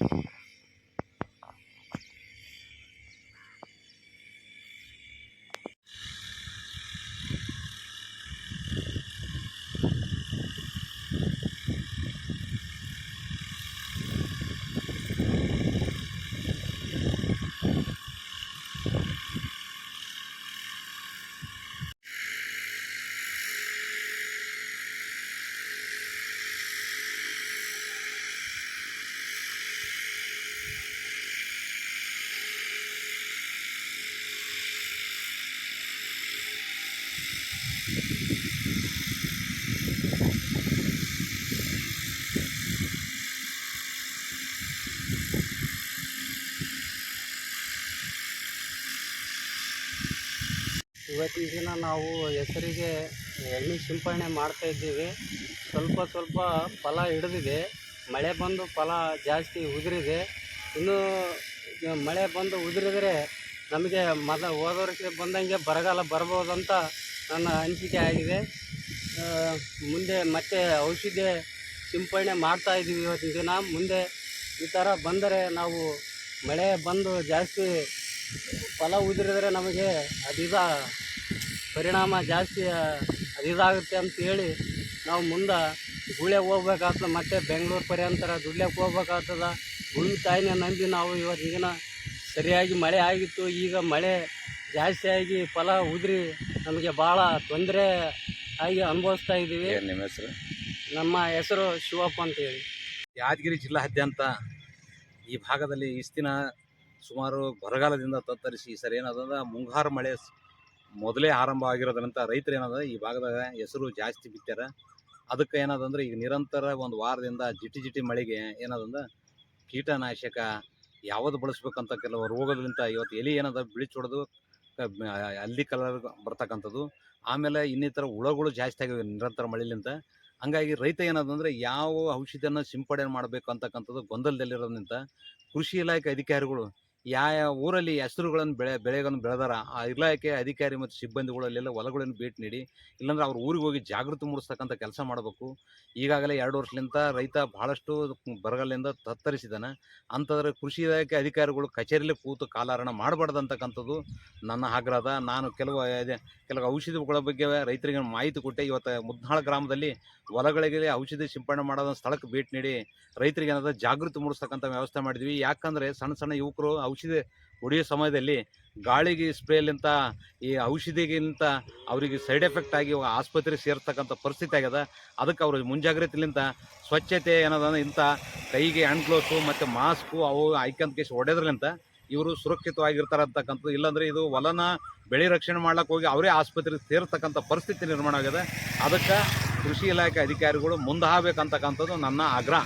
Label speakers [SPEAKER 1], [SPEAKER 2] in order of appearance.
[SPEAKER 1] Thank you. ಇವತ್ತಿನ ದಿನ ನಾವು ಹೆಸರಿಗೆ ಎಣ್ಣೆ ಸಿಂಪಡಣೆ ಮಾಡ್ತಾ ಇದ್ದೀವಿ. ಸ್ವಲ್ಪ ಸ್ವಲ್ಪ ಫಲ ಹಿಡಿದಿದೆ. ಮಳೆ ಬಂದು ಫಲ ಜಾಸ್ತಿ ಉದುರಿದೆ. ಇನ್ನೂ ಮಳೆ ಬಂದು ಉದುರಿದರೆ ನಮಗೆ ಮದ ಹೋದ ಬಂದಂಗೆ ಬರಗಾಲ ಬರ್ಬೋದಂತ ನನ್ನ ಅನಿಸಿಕೆ ಆಗಿದೆ. ಮುಂದೆ ಮತ್ತೆ ಔಷಧಿ ಸಿಂಪಡಣೆ ಮಾಡ್ತಾ ಇದ್ದೀವಿ ಇವತ್ತಿನ ದಿನ. ಮುಂದೆ ಈ ಥರ ಬಂದರೆ ನಾವು ಮಳೆ ಬಂದು ಜಾಸ್ತಿ ಫಲ ಉದುರಿದ್ರೆ ನಮಗೆ ಅದಿದ ಪರಿಣಾಮ ಜಾಸ್ತಿ ಅದಿದಾಗುತ್ತೆ ಅಂತ ಹೇಳಿ ನಾವು ಮುಂದೆ ಗುಳ್ಯಾಗ ಹೋಗ್ಬೇಕಾಗ್ತದೆ ಮತ್ತೆ ಬೆಂಗಳೂರು ಪರ್ಯಂತರ ದುಡ್ಲಿಕ್ಕೆ ಹೋಗ್ಬೇಕಾಗ್ತದ. ಭೂಮಿ ತಾಯಿನ ನಂಬಿ ನಾವು ಇವತ್ತಿನ ದಿನ ಸರಿಯಾಗಿ ಮಳೆ ಆಗಿತ್ತು. ಈಗ ಮಳೆ ಜಾಸ್ತಿಯಾಗಿ ಆಗಿ ಫಲ ಉದುರಿ ನಮಗೆ ಭಾಳ ತೊಂದರೆ ಆಗಿ ಅನುಭವಿಸ್ತಾ ಇದ್ದೀವಿ.
[SPEAKER 2] ಏನು ನಿಮ್ಮ ಹೆಸರು?
[SPEAKER 1] ನಮ್ಮ ಹೆಸರು ಶಿವಪ್ಪ ಅಂತ ಹೇಳಿ.
[SPEAKER 2] ಯಾದಗಿರಿ ಜಿಲ್ಲಾದ್ಯಂತ ಈ ಭಾಗದಲ್ಲಿ ಇಷ್ಟಿನ ಸುಮಾರು ಬರಗಾಲದಿಂದ ತತ್ತರಿಸಿ ಈ ಸರಿ ಏನದ ಮುಂಗಾರು ಮಳೆ ಮೊದಲೇ ಆರಂಭ ಆಗಿರೋದ್ರಿಂದ ರೈತರು ಏನದ ಈ ಭಾಗದಾಗ ಹೆಸರು ಜಾಸ್ತಿ ಬಿತ್ತ್ಯಾರ ಅದಕ್ಕೆ ಏನಾದಂದ್ರೆ ಈಗ ನಿರಂತರ ಒಂದು ವಾರದಿಂದ ಜಿಟಿ ಜಿಟಿ ಮಳೆಗೆ ಏನದಂದ್ರೆ ಕೀಟನಾಶಕ ಯಾವುದು ಬಳಸ್ಬೇಕಂತ ಕೆಲವು ರೋಗಗಳಿಂದ ಇವತ್ತು ಎಲಿ ಏನದ ಬಿಳಿಚ್ ಹೊಡೆದು ಅಲ್ಲಿ ಕಲರ್ ಬರ್ತಕ್ಕಂಥದ್ದು. ಆಮೇಲೆ ಇನ್ನಿತರ ಹುಳಗಳು ಜಾಸ್ತಿ ಆಗಿವೆ ನಿರಂತರ ಮಳೆಲಿಂದ. ಹಂಗಾಗಿ ರೈತ ಏನಾದಂದ್ರೆ ಯಾವ ಔಷಧಿಯನ್ನು ಸಿಂಪಡಣೆ ಮಾಡಬೇಕು ಅಂತಕ್ಕಂಥದ್ದು ಗೊಂದಲದಲ್ಲಿರೋದ್ರಿಂದ ಕೃಷಿ ಇಲಾಖೆ ಅಧಿಕಾರಿಗಳು ಯಾವ ಊರಲ್ಲಿ ಹೆಸರುಗಳನ್ನು ಬೆಳೆ, ಬೆಳೆಗಳನ್ನು ಬೆಳೆದಾರ, ಆ ಇಲಾಖೆ ಅಧಿಕಾರಿ ಮತ್ತು ಸಿಬ್ಬಂದಿಗಳಲ್ಲೆಲ್ಲ ಹೊಲಗಳನ್ನು ಭೇಟಿ ನೀಡಿ, ಇಲ್ಲಾಂದ್ರೆ ಅವ್ರ ಊರಿಗೆ ಹೋಗಿ ಜಾಗೃತಿ ಮೂಡಿಸ್ತಕ್ಕಂಥ ಕೆಲಸ ಮಾಡಬೇಕು. ಈಗಾಗಲೇ ಎರಡು ವರ್ಷದಿಂದ ರೈತ ಬಹಳಷ್ಟು ಬರಗಾಲದಿಂದ ತತ್ತರಿಸಿದ್ದಾನೆ. ಅಂಥದ್ರ ಕೃಷಿ ಇಲಾಖೆ ಅಧಿಕಾರಿಗಳು ಕಚೇರಿಯಲ್ಲಿ ಕೂತು ಕಾಲಹರಣ ಮಾಡಬಾರ್ದಂತಕ್ಕಂಥದ್ದು ನನ್ನ ಆಗ್ರಹದ. ನಾನು ಕೆಲವು ಕೆಲವು ಔಷಧಿಗಳ ಬಗ್ಗೆ ರೈತರಿಗೆ ಮಾಹಿತಿ ಕೊಟ್ಟೆ. ಇವತ್ತು ಮುದ್ನಾಳ ಗ್ರಾಮದಲ್ಲಿ ಹೊಲಗಳಿಗೆ ಔಷಧಿ ಸಿಂಪಡಣೆ ಮಾಡೋದ ಸ್ಥಳಕ್ಕೆ ಭೇಟಿ ನೀಡಿ ರೈತರಿಗೆ ಏನಾದರೂ ಜಾಗೃತಿ ಮೂಡಿಸ್ತಕ್ಕಂಥ ವ್ಯವಸ್ಥೆ ಮಾಡಿದ್ವಿ. ಯಾಕಂದರೆ ಸಣ್ಣ ಸಣ್ಣ ಯುವಕರು ಔಷಧಿ ಹೊಡೆಯೋ ಸಮಯದಲ್ಲಿ ಗಾಳಿಗೆ ಸ್ಪ್ರೇಲಿಂತ ಈ ಔಷಧಿಗಿಂತ ಅವರಿಗೆ ಸೈಡ್ ಎಫೆಕ್ಟ್ ಆಗಿ ಆಸ್ಪತ್ರೆ ಸೇರ್ತಕ್ಕಂಥ ಪರಿಸ್ಥಿತಿ ಆಗ್ಯದ. ಅದಕ್ಕೆ ಅವರು ಮುಂಜಾಗ್ರತೆಲಿಂತ ಸ್ವಚ್ಛತೆ ಏನದ ಇಂಥ ಕೈಗೆ ಹ್ಯಾಂಡ್ ಗ್ಲೋಸು ಮತ್ತು ಮಾಸ್ಕು ಅವು ಆಯ್ಕಂತ ಕೇಸ್ ಹೊಡೆದ್ರಲಿಂತ ಇವರು ಸುರಕ್ಷಿತವಾಗಿರ್ತಾರೆ ಅಂತಕ್ಕಂಥದ್ದು. ಇಲ್ಲಾಂದರೆ ಇದು ಹೊಲನ ಬೆಳೆ ರಕ್ಷಣೆ ಮಾಡ್ಲಿಕ್ಕೆ ಹೋಗಿ ಅವರೇ ಆಸ್ಪತ್ರೆಗೆ ಸೇರ್ತಕ್ಕಂಥ ಪರಿಸ್ಥಿತಿ ನಿರ್ಮಾಣ ಆಗಿದೆ ಅದಕ್ಕೆ ಕೃಷಿ ಇಲಾಖೆ ಅಧಿಕಾರಿಗಳು ಮುಂದೆ ಆಗ್ಬೇಕಂತಕ್ಕಂಥದ್ದು ನನ್ನ ಆಗ್ರಹ.